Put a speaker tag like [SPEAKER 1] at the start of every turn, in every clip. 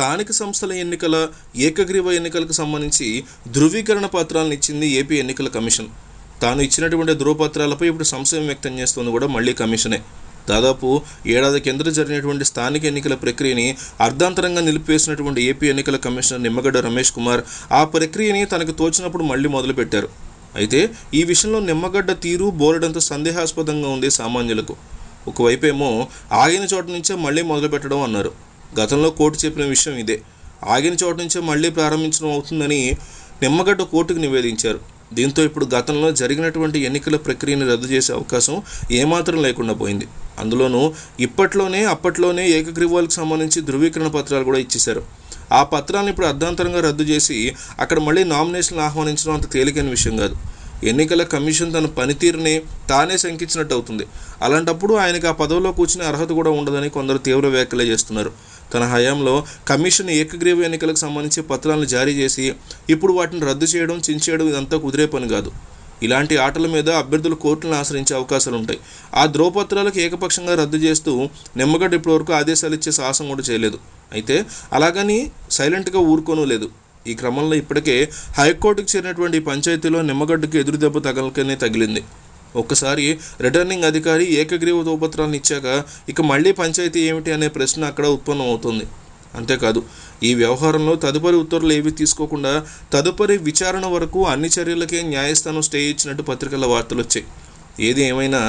[SPEAKER 1] స్థానిక సంస్థల ఎన్నికల ఏకగ్రీవ ఎన్నికలకు సంబంధించి ధృవీకరణ పత్రాలను ఇచ్చింది ఏపీ ఎన్నికల కమిషన్. తాను ఇచ్చినటువంటి ధృవపత్రాలపై ఇప్పుడు సంశయం వ్యక్తం చేస్తుంది కూడా మళ్ళీ కమిషనే. దాదాపు ఏడాది కేంద్ర జరిగినటువంటి స్థానిక ఎన్నికల ప్రక్రియని అర్ధాంతరంగా నిలిపివేసినటువంటి ఏపీ ఎన్నికల కమిషనర్ నిమ్మగడ్డ రమేష్ కుమార్ ఆ ప్రక్రియని తనకు తోచినప్పుడు మళ్ళీ మొదలుపెట్టారు. అయితే ఈ విషయంలో నిమ్మగడ్డ తీరు బోలెడంత సందేహాస్పదంగా ఉంది సామాన్యులకు. ఒకవైపేమో ఆగిన చోట నుంచే మళ్ళీ మొదలుపెట్టడం అన్నారు. గతంలో కోర్టు చెప్పిన విషయం ఇదే. ఆగిన చోట నుంచే మళ్ళీ ప్రారంభించడం అవుతుందని నిమ్మగడ్డ కోర్టుకు నివేదించారు. దీంతో ఇప్పుడు గతంలో జరిగినటువంటి ఎన్నికల ప్రక్రియను రద్దు చేసే అవకాశం ఏమాత్రం లేకుండా పోయింది. అందులోనూ ఇప్పట్లోనే అప్పట్లోనే ఏకగ్రీవాలకు సంబంధించి ధృవీకరణ పత్రాలు కూడా ఇచ్చేశారు. ఆ పత్రాలను ఇప్పుడు అర్ధాంతరంగా రద్దు చేసి అక్కడ మళ్ళీ నామినేషన్లు ఆహ్వానించడం అంత తేలికైన విషయం కాదు. ఎన్నికల కమిషన్ తన పనితీరుని తానే శంకించినట్టు అవుతుంది. అలాంటప్పుడు ఆయనకు ఆ పదవిలో కూర్చునే అర్హత కూడా ఉండదని కొందరు తీవ్ర వ్యాఖ్యలు చేస్తున్నారు. తన హయాంలో కమిషన్ ఏకగ్రీవ ఎన్నికలకు సంబంధించి పత్రాలను జారీ చేసి ఇప్పుడు వాటిని రద్దు చేయడం చించేయడం ఇదంతా కుదిరే పని కాదు. ఇలాంటి ఆటల మీద అభ్యర్థులు కోర్టులను ఆశ్రయించే అవకాశాలు ఉంటాయి. ఆ ధ్రువపత్రాలకు ఏకపక్షంగా రద్దు చేస్తూ నిమ్మగడ్డ ఇప్పటివరకు ఆదేశాలు ఇచ్చే సాహసం కూడా చేయలేదు. అయితే అలాగని సైలెంట్గా ఊరుకోనూ లేదు ఈ క్రమంలో ఇప్పటికే హైకోర్టుకు చేరినటువంటి పంచాయతీలో నిమ్మగడ్డకు ఎదురు దెబ్బ తగలకనే తగిలింది. ఒక్కసారి రిటర్నింగ్ అధికారి ఏకగ్రీవ ధృవపత్రాలను ఇచ్చాక ఇక మళ్ళీ పంచాయతీ ఏమిటి అనే ప్రశ్న అక్కడ ఉత్పన్నం అవుతుంది. అంతేకాదు ఈ వ్యవహారంలో తదుపరి ఉత్తర్వులు ఏవి తీసుకోకుండా తదుపరి విచారణ వరకు అన్ని చర్యలకే న్యాయస్థానం స్టే ఇచ్చినట్టు పత్రికల వార్తలు వచ్చాయి. ఏది ఏమైనా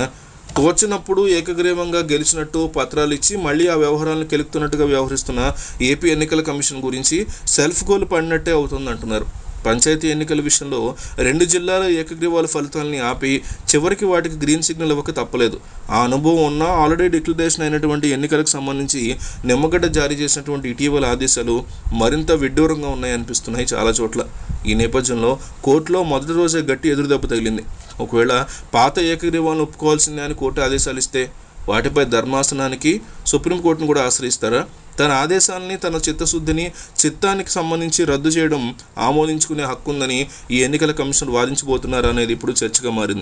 [SPEAKER 1] తోచినప్పుడు ఏకగ్రీవంగా గెలిచినట్టు పత్రాలు ఇచ్చి మళ్ళీ ఆ వ్యవహారాలను కెలుపుతున్నట్టుగా వ్యవహరిస్తున్న ఏపీ ఎన్నికల కమిషన్ గురించి సెల్ఫ్ గోల్ పడినట్టే అవుతుంది అంటున్నారు పంచాయతీ ఎన్నికల విషయంలో రెండు జిల్లాల ఏకగ్రీవాల ఫలితాలని ఆపి చివరికి వాటికి గ్రీన్ సిగ్నల్ ఇవ్వక తప్పలేదు. ఆ అనుభవం ఉన్న ఆల్రెడీ డిక్లరేషన్ అయినటువంటి ఎన్నికలకు సంబంధించి నిమ్మగడ్డ జారీ చేసినటువంటి ఇటీవల ఆదేశాలు మరింత విడ్డూరంగా ఉన్నాయనిపిస్తున్నాయి చాలా చోట్ల. ఈ నేపథ్యంలో కోర్టులో మొదటి రోజే గట్టి ఎదురుదెబ్బ తగిలింది. ఒకవేళ పాత ఏకగ్రీవాలను ఒప్పుకోవాల్సిందే అని కోర్టు ఆదేశాలు ఇస్తే వాటిపై ధర్మాసనానికి సుప్రీంకోర్టును కూడా ఆశ్రయిస్తారా? తన ఆదేశాలని తన చిత్తశుద్ధిని చిత్తానికి సంబంధించి రద్దు చేయడం ఆమోదించుకునే హక్కు ఉందని ఈ ఎన్నికల కమిషన్ వాదించబోతున్నారా అనేది ఇప్పుడు చర్చగా మారింది.